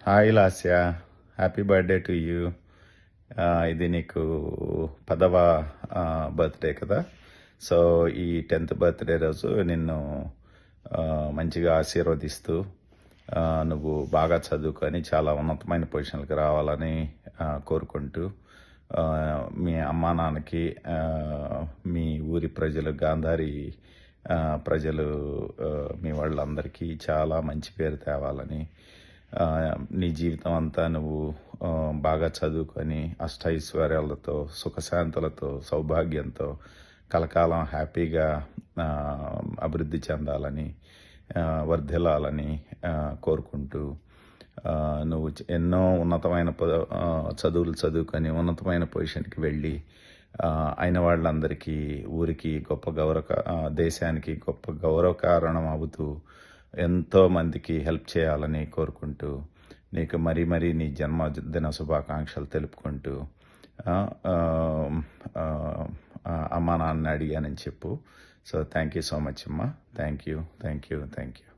Hi Lasya happy birthday to you ఇది నీకు పదవ బర్త్డే కదా? సో ఈ టెన్త్ బర్త్డే రోజు నిన్ను మంచిగా ఆశీర్వదిస్తూ నువ్వు బాగా చదువుకొని చాలా ఉన్నతమైన పొజిషన్లకు రావాలని కోరుకుంటూ మీ అమ్మా నాన్నకి మీ ఊరి ప్రజలు గాంధారి ప్రజలు మీ వాళ్ళందరికీ చాలా మంచి పేరు తేవాలని నీ జీవితం అంతా నువ్వు బాగా చదువుకొని అష్టైశ్వర్యాలతో సుఖశాంతులతో సౌభాగ్యంతో కలకాలం హ్యాపీగా అభివృద్ధి చెందాలని వర్ధిల్లాలని కోరుకుంటూ నువ్వు ఎన్నో ఉన్నతమైన చదువులు చదువుకొని ఉన్నతమైన పొజిషన్కి వెళ్ళి అయిన వాళ్ళందరికీ ఊరికి గొప్ప గౌరవ దేశానికి గొప్ప గౌరవ కారణం అవుతూ ఎంతో మందికి హెల్ప్ చేయాలని కోరుకుంటూ నీకు మరీ మరీ నీ జన్మదిన శుభాకాంక్షలు తెలుపుకుంటూ అమ్మా నాన్న అడిగానని చెప్పు. So thank you so much అమ్మా. Thank you thank you thank you